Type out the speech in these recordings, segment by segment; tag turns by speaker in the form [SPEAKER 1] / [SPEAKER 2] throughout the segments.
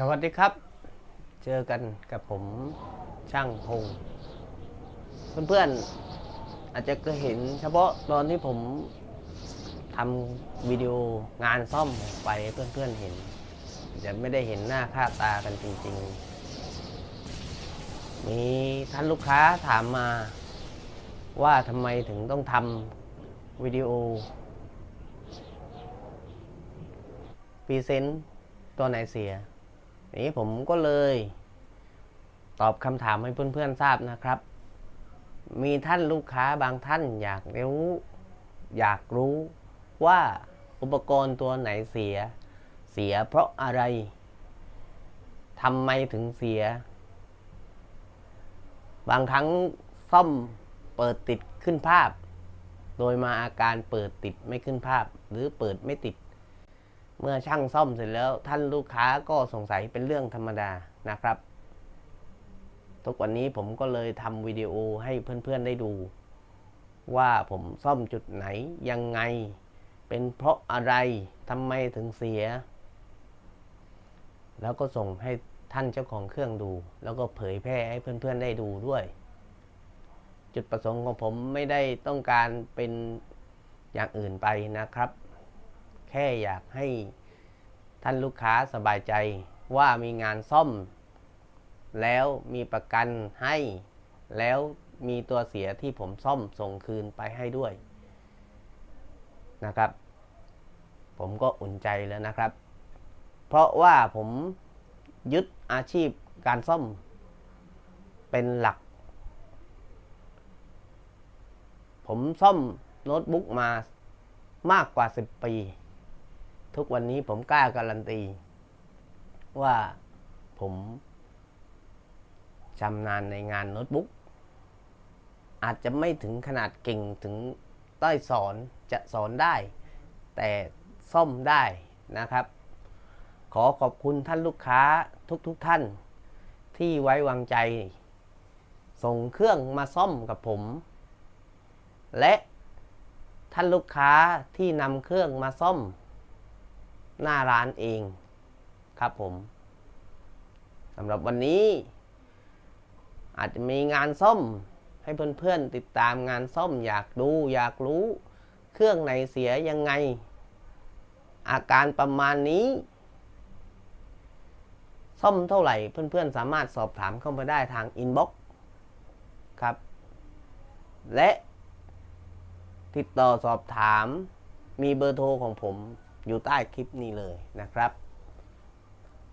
[SPEAKER 1] สวัสดีครับ เจอกันกับผมช่างพงเพื่อนๆอาจจะเคยเห็นเฉพาะตอนที่ผมทำวิดีโองานซ่อมไปเพื่อนๆเห็น จะไม่ได้เห็นหน้าค่าตากันจริงๆ มีท่านลูกค้าถามมา ว่าทำไมถึงต้องทำวิดีโอพรีเซนต์ตัวไหนเสีย นี้ผมก็เลย ตอบคำถามให้เพื่อนๆทราบนะครับ มีท่านลูกค้าบางท่านอยากรู้อยากรู้ว่าอุปกรณ์ตัวไหนเสีย เสียเพราะอะไรทำไมถึงเสีย บางครั้งซ่อมเปิดติดขึ้นภาพ โดยมาอาการเปิดติดไม่ขึ้นภาพ หรือเปิดไม่ติด เมื่อช่างซ่อมเสร็จแล้วท่านลูกค้าก็สงสัยเป็นเรื่องธรรมดานะครับ ทุกวันนี้ผมก็เลยทำวิดีโอให้เพื่อนๆได้ดู ว่าผมซ่อมจุดไหนยังไง เป็นเพราะอะไรทำไมถึงเสีย แล้วก็ส่งให้ท่านเจ้าของเครื่องดู แล้วก็เผยแพร่ให้เพื่อนๆได้ดูด้วย จุดประสงค์ของผมไม่ได้ต้องการเป็นอย่างอื่นไปนะครับ ค่อยากให้ท่านลูกค้าสบายใจว่ามีงานซ่อม แล้วมีประกันให้ แล้วมีตัวเสียที่ผมซ่อมส่งคืนไปให้ด้วยนะครับ ผมก็อุ่นใจแล้วนะครับ เพราะว่าผมยึดอาชีพการซ่อม เป็นหลัก ผมซ่อมโน้ตบุ๊กมามากกว่า 10 ปี ทุกวันนี้ผมกล้าการันตี ว่าผมชำนาญในงานโน้ตบุ๊ก อาจจะไม่ถึงขนาดเก่งถึงต้อยสอนจะสอนได้ แต่ซ่อมได้นะครับ ขอขอบคุณท่านลูกค้าทุกๆทท่าน ที่ไว้วางใจ ส่งเครื่องมาซ่อมกับผม และท่านลูกค้าที่นำเครื่องมาซ่อม หน้าร้านเองครับผมสำหรับวันนี้ อาจจะมีงานซ่อมให้เพื่อนๆติดตามงานซ่อมอยากดูอยากรู้ เครื่องไหนเสียยังไง อาการประมาณนี้ ซ่อมเท่าไหร่เพื่อนๆสามารถสอบถามเข้ามาได้ทางอินบ็อกซ์ครับ และติดต่อสอบถามมีเบอร์โทรของผม อยู่ใต้คลิปนี้เลยนะครับ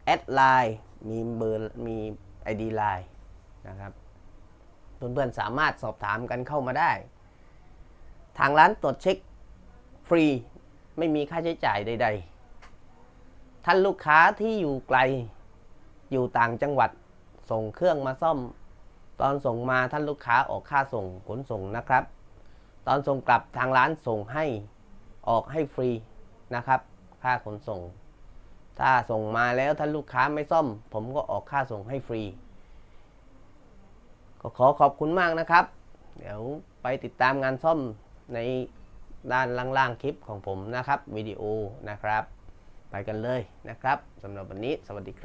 [SPEAKER 1] แอดไลน์มีเบอร์มี ID ไลน์นะครับ เพื่อนๆสามารถสอบถามกันเข้ามาได้ ทางร้านตรวจเช็คฟรี ไม่มีค่าใช้จ่ายใด ๆ ท่านลูกค้าที่อยู่ไกล อยู่ต่างจังหวัด ส่งเครื่องมาซ่อม ตอนส่งมาท่านลูกค้าออกค่าส่งขนส่งนะครับ ตอนส่งกลับทางร้านส่งให้ออกให้ฟรี นะครับ ค่าขนส่ง ถ้าส่งมาแล้วท่านลูกค้าไม่ซ่อม ผมก็ออกค่าส่งให้ฟรี ก็ขอขอบคุณมากนะครับ เดี๋ยวไปติดตามงานซ่อมในด้านล่างๆคลิปของผมนะครับวิดีโอนะครับ ไปกันเลยนะครับสำหรับวันนี้สวัสดีครับ